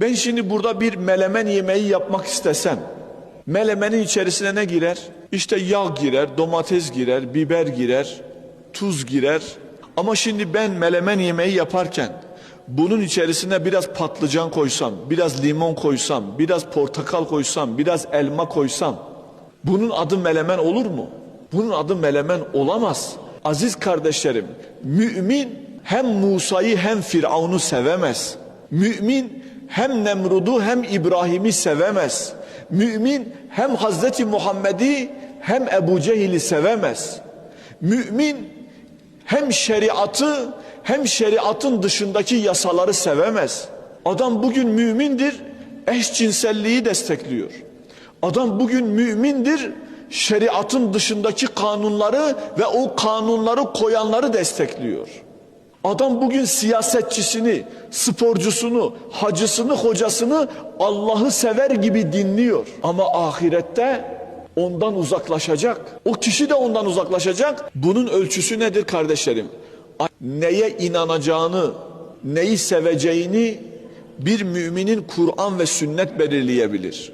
Ben şimdi burada bir melemen yemeği yapmak istesem, melemenin içerisine ne girer? İşte yağ girer, domates girer, biber girer, tuz girer. Ama şimdi ben melemen yemeği yaparken bunun içerisine biraz patlıcan koysam, biraz limon koysam, biraz portakal koysam, biraz elma koysam bunun adı melemen olur mu? Bunun adı melemen olamaz. Aziz kardeşlerim, mümin hem Musa'yı hem Firavun'u sevemez. Mümin hem Nemrud'u hem İbrahim'i sevemez. Mümin hem Hazreti Muhammed'i hem Ebu Cehil'i sevemez. Mümin hem şeriatı hem şeriatın dışındaki yasaları sevemez. Adam bugün mümindir, eşcinselliği destekliyor. Adam bugün mümindir, şeriatın dışındaki kanunları ve o kanunları koyanları destekliyor. Adam bugün siyasetçisini, sporcusunu, hacısını, hocasını Allah'ı sever gibi dinliyor. Ama ahirette ondan uzaklaşacak. O kişi de ondan uzaklaşacak. Bunun ölçüsü nedir kardeşlerim? Neye inanacağını, neyi seveceğini bir müminin Kur'an ve sünnet belirleyebilir.